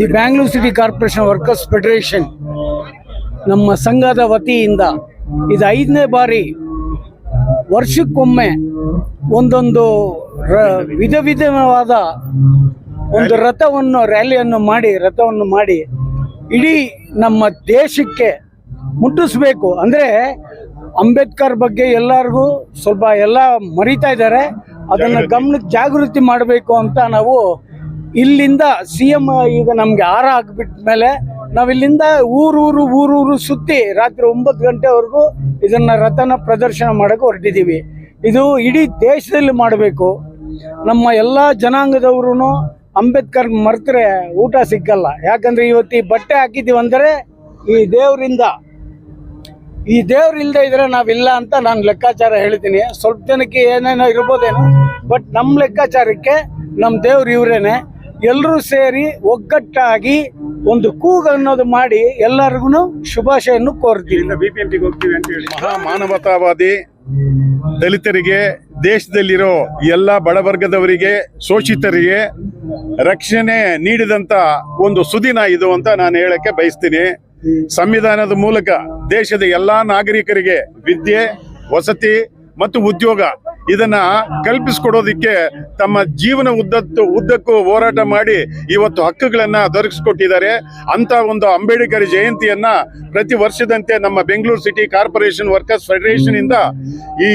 The Bangalore city corporation workers federation ನಮ್ಮ ಸಂಘದ ವತಿಯಿಂದ ಇದು ಐದನೇ ಬಾರಿ ವರ್ಷಕ್ಕೊಮ್ಮೆ ಒಂದೊಂದು ರ- ವಿಧ ವಿಧವಾದ ಒಂದು ರಥವನ್ನು ರ್ಯಾಲಿಯನ್ನು ಮಾಡಿ ರಥವನ್ನು ಮಾಡಿ ಇಡೀ ನಮ್ಮ ದೇಶಕ್ಕೆ ಮುಟ್ಟಿಸ್ಬೇಕು. ಅಂದರೆ ಅಂಬೇಡ್ಕರ್ ಬಗ್ಗೆ ಎಲ್ಲರಿಗೂ ಸ್ವಲ್ಪ ಎಲ್ಲ ಮರಿತಾ ಇದ್ದಾರೆ. ಅದನ್ನು ಗಮನಕ್ಕೆ ಜಾಗೃತಿ ಮಾಡಬೇಕು ಅಂತ ನಾವು ಇಲ್ಲಿಂದ ಸಿ ಎಂ ಈಗ ನಮಗೆ ಆರ ಹಾಕ್ಬಿಟ್ಟ ಮೇಲೆ ನಾವಿಲ್ಲಿಂದ ಊರೂರು ಊರೂರು ಸುತ್ತಿ ರಾತ್ರಿ ಒಂಬತ್ತು ಗಂಟೆವರೆಗೂ ಇದನ್ನ ರಥನ ಪ್ರದರ್ಶನ ಮಾಡಕ್ಕೆ ಹೊರಟಿದ್ದೀವಿ. ಇದು ಇಡೀ ದೇಶದಲ್ಲಿ ಮಾಡಬೇಕು. ನಮ್ಮ ಎಲ್ಲ ಜನಾಂಗದವ್ರು ಅಂಬೇಡ್ಕರ್ ಮರೆತರೆ ಊಟ ಸಿಕ್ಕಲ್ಲ. ಯಾಕಂದ್ರೆ ಇವತ್ತು ಈ ಬಟ್ಟೆ ಹಾಕಿದ್ದೀವಿ ಅಂದರೆ ಈ ದೇವರಿಂದ. ಈ ದೇವ್ರು ಇಲ್ಲದೆ ಇದ್ರೆ ನಾವಿಲ್ಲ ಅಂತ ನಾನು ಲೆಕ್ಕಾಚಾರ ಹೇಳ್ತೀನಿ. ಸ್ವಲ್ಪ ಜನಕ್ಕೆ ಏನೇನೋ ಇರ್ಬೋದೇನೋ, ಬಟ್ ನಮ್ಮ ಲೆಕ್ಕಾಚಾರಕ್ಕೆ ನಮ್ಮ ದೇವ್ರು ಇವರೇನೆ. ಎಲ್ಲರೂ ಸೇರಿ ಒಗ್ಗಟ್ಟಾಗಿ ಒಂದು ಕೂಗು ಅನ್ನೋದು ಮಾಡಿ ಎಲ್ಲರಿಗೂ ಶುಭಾಶಯನ್ನು ಕೋರ್ತೀವಿ ಬಿಪಿಎಂಟಿಗೆ ಹೋಗ್ತೀವಿ ಅಂತ ಹೇಳಿ. ಮಹಾ ಮಾನವತಾವಾದಿ ದಲಿತರಿಗೆ, ದೇಶದಲ್ಲಿರೋ ಎಲ್ಲ ಬಡವರ್ಗದವರಿಗೆ, ಶೋಷಿತರಿಗೆ ರಕ್ಷಣೆ ನೀಡಿದಂತ ಒಂದು ಸುದಿನ ಇದು ಅಂತ ನಾನು ಹೇಳಕ್ಕೆ ಬಯಸ್ತೀನಿ. ಸಂವಿಧಾನದ ಮೂಲಕ ದೇಶದ ಎಲ್ಲಾ ನಾಗರಿಕರಿಗೆ ವಿದ್ಯೆ, ವಸತಿ ಮತ್ತು ಉದ್ಯೋಗ ಇದನ್ನ ಕಲ್ಪಿಸಿಕೊಡೋದಿಕ್ಕೆ ತಮ್ಮ ಜೀವನ ಉದ್ದತ್ತು ಉದ್ದಕ್ಕೂ ಹೋರಾಟ ಮಾಡಿ ಇವತ್ತು ಹಕ್ಕುಗಳನ್ನ ದೊರಕಿಸ್ಕೊಟ್ಟಿದ್ದಾರೆ. ಅಂತ ಒಂದು ಅಂಬೇಡ್ಕರ್ ಜಯಂತಿಯನ್ನ ಪ್ರತಿ ವರ್ಷದಂತೆ ನಮ್ಮ Bengaluru city corporation workers federation ಇಂದ ಈ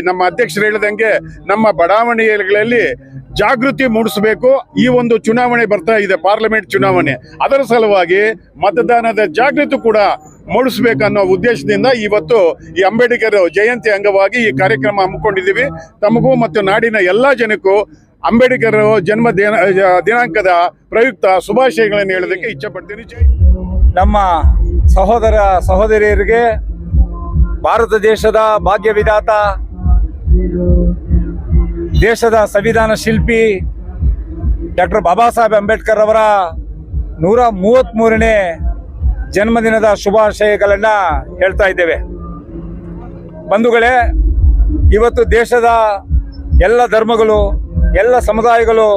ನಮ್ಮ ಅಧ್ಯಕ್ಷರು ಹೇಳಿದಂಗೆ ನಮ್ಮ ಬಡಾವಣೆಗಳಲ್ಲಿ ಜಾಗೃತಿ ಮೂಡಿಸಬೇಕು. ಈ ಒಂದು ಚುನಾವಣೆ ಬರ್ತಾ ಇದೆ, ಪಾರ್ಲಿಮೆಂಟ್ ಚುನಾವಣೆ. ಅದರ ಸಲುವಾಗಿ ಮತದಾನದ ಜಾಗೃತಿ ಕೂಡ ಮೂಡಿಸಬೇಕನ್ನೋ ಉದ್ದೇಶದಿಂದ ಇವತ್ತು ಈ ಅಂಬೇಡ್ಕರ್ ಜಯಂತಿ ಅಂಗವಾಗಿ ಈ ಕಾರ್ಯಕ್ರಮ ಹಮ್ಮಿಕೊಂಡಿದ್ದೀವಿ. ತಮಗೂ ಮತ್ತು ನಾಡಿನ ಎಲ್ಲ ಜನಕ್ಕೂ ಅಂಬೇಡ್ಕರ್ ಜನ್ಮ ದಿನ, ದಿನಾಂಕದ ಪ್ರಯುಕ್ತ ಶುಭಾಶಯಗಳನ್ನು ಹೇಳೋದಕ್ಕೆ ಇಚ್ಛೆ ಪಡ್ತೀನಿ ನಮ್ಮ ಸಹೋದರ ಸಹೋದರಿಯರಿಗೆ ಭಾರತ ದೇಶದ ಭಾಗ್ಯ ವಿಧಾತ ದೇಶದ ಸಂವಿಧಾನ ಶಿಲ್ಪಿ ಡಾಕ್ಟರ್ ಬಾಬಾ ಸಾಹೇಬ್ ಅಂಬೇಡ್ಕರ್ ಅವರ ನೂರ ಮೂವತ್ತ್ಮೂರನೇ ಜನ್ಮದಿನದ ಶುಭಾಶಯಗಳನ್ನು ಹೇಳ್ತಾ ಇದ್ದೇವೆ. ಬಂಧುಗಳೇ, ಇವತ್ತು ದೇಶದ ಎಲ್ಲ ಧರ್ಮಗಳು, ಎಲ್ಲ ಸಮುದಾಯಗಳು,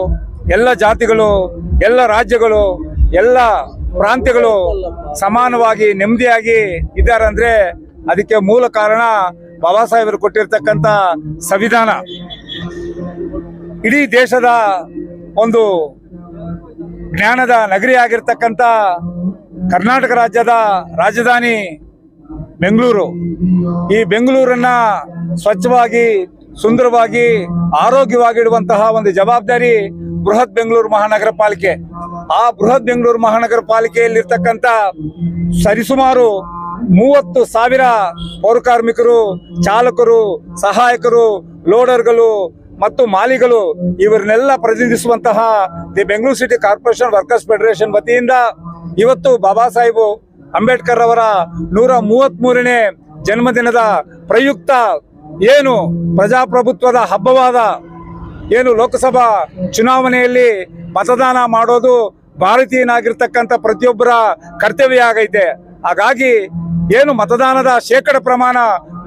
ಎಲ್ಲ ಜಾತಿಗಳು, ಎಲ್ಲ ರಾಜ್ಯಗಳು, ಎಲ್ಲ ಪ್ರಾಂತ್ಯಗಳು ಸಮಾನವಾಗಿ, ನೆಮ್ಮದಿಯಾಗಿ ಇದ್ದಾರೆ ಅದಕ್ಕೆ ಮೂಲ ಕಾರಣ ಬಾಬಾ ಸಾಹೇಬರು ಕೊಟ್ಟಿರ್ತಕ್ಕಂಥ ಸಂವಿಧಾನ. ಇಡೀ ದೇಶದ ಒಂದು ಜ್ಞಾನದ ನಗರಿ ಕರ್ನಾಟಕ ರಾಜ್ಯದ ರಾಜಧಾನಿ ಬೆಂಗಳೂರು. ಈ ಬೆಂಗಳೂರನ್ನ ಸ್ವಚ್ಛವಾಗಿ, ಸುಂದರವಾಗಿ, ಆರೋಗ್ಯವಾಗಿಡುವಂತಹ ಒಂದು ಜವಾಬ್ದಾರಿ ಬೃಹತ್ ಬೆಂಗಳೂರು ಮಹಾನಗರ ಪಾಲಿಕೆ. ಆ ಬೃಹತ್ ಬೆಂಗಳೂರು ಮಹಾನಗರ ಪಾಲಿಕೆಯಲ್ಲಿರ್ತಕ್ಕಂಥ ಸರಿಸುಮಾರು ಮೂವತ್ತು ಸಾವಿರ ಪೌರಕಾರ್ಮಿಕರು, ಚಾಲಕರು, ಸಹಾಯಕರು, ಲೋಡರ್ಗಳು ಮತ್ತು ಮಾಲಿಗಳು ಇವರನ್ನೆಲ್ಲ ಪ್ರತಿನಿಧಿಸುವಂತಹ the Bengaluru city corporation workers federation ವತಿಯಿಂದ ಇವತ್ತು ಬಾಬಾ ಸಾಹೇಬು ಅಂಬೇಡ್ಕರ್ ಅವರ ನೂರ ಮೂವತ್ತ್ ಮೂರನೇ ಜನ್ಮದಿನದ ಪ್ರಯುಕ್ತ ಏನು ಪ್ರಜಾಪ್ರಭುತ್ವದ ಹಬ್ಬವಾದ ಏನು ಲೋಕಸಭಾ ಚುನಾವಣೆಯಲ್ಲಿ ಮತದಾನ ಮಾಡೋದು ಭಾರತೀಯನಾಗಿರ್ತಕ್ಕಂಥ ಪ್ರತಿಯೊಬ್ಬರ ಕರ್ತವ್ಯ ಆಗೈತೆ ಹಾಗಾಗಿ ಏನು ಮತದಾನದ ಶೇಕಡ ಪ್ರಮಾಣ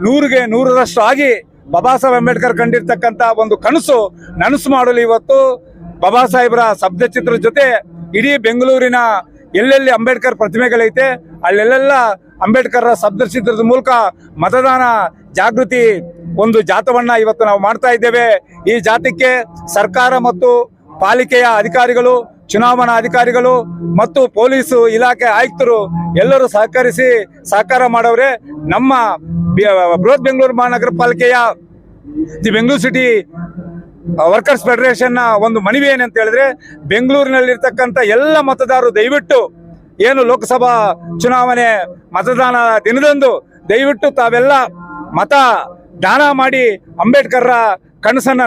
ನೂರಿಗೆ ನೂರರಷ್ಟು ಆಗಿ ಬಾಬಾ ಸಾಹೇಬ್ ಅಂಬೇಡ್ಕರ್ ಕಂಡಿರ್ತಕ್ಕಂಥ ಒಂದು ಕನಸು ನನಸು ಮಾಡಲು ಇವತ್ತು ಬಾಬಾ ಸಾಹೇಬರ ಶಬ್ದ ಚಿತ್ರದ ಜೊತೆ ಇಡೀ ಬೆಂಗಳೂರಿನ ಎಲ್ಲೆಲ್ಲಿ ಅಂಬೇಡ್ಕರ್ ಪ್ರತಿಮೆಗಳೈತೆ, ಅಲ್ಲೆಲ್ಲೆಲ್ಲ ಅಂಬೇಡ್ಕರ್ ಶಬ್ದ ಚಿತ್ರದ ಮೂಲಕ ಮತದಾನ ಜಾಗೃತಿ ಒಂದು ಜಾಥವನ್ನ ಇವತ್ತು ನಾವು ಮಾಡ್ತಾ ಇದ್ದೇವೆ. ಈ ಜಾಥಕ್ಕೆ ಸರ್ಕಾರ ಮತ್ತು ಪಾಲಿಕೆಯ ಅಧಿಕಾರಿಗಳು, ಚುನಾವಣಾ ಅಧಿಕಾರಿಗಳು ಮತ್ತು ಪೊಲೀಸು ಇಲಾಖೆ ಆಯುಕ್ತರು ಎಲ್ಲರೂ ಸಹಕರಿಸಿ ಸಹಕಾರ ಮಾಡವ್ರೆ. ನಮ್ಮ ಬೃಹತ್ ಬೆಂಗಳೂರು ಮಹಾನಗರ ಪಾಲಿಕೆಯ ದಿ ಬೆಂಗಳೂರು ಸಿಟಿ ವರ್ಕರ್ಸ್ ಫೆಡರೇಷನ್ನ ಒಂದು ಮನವಿ ಏನಂತ ಹೇಳಿದ್ರೆ, ಬೆಂಗಳೂರಿನಲ್ಲಿರ್ತಕ್ಕಂಥ ಎಲ್ಲ ಮತದಾರರು ದಯವಿಟ್ಟು ಏನು ಲೋಕಸಭಾ ಚುನಾವಣೆ ಮತದಾನ ದಿನದಂದು ದಯವಿಟ್ಟು ತಾವೆಲ್ಲ ಮತ ದಾನ ಮಾಡಿ ಅಂಬೇಡ್ಕರ್ರ ಕನಸನ್ನ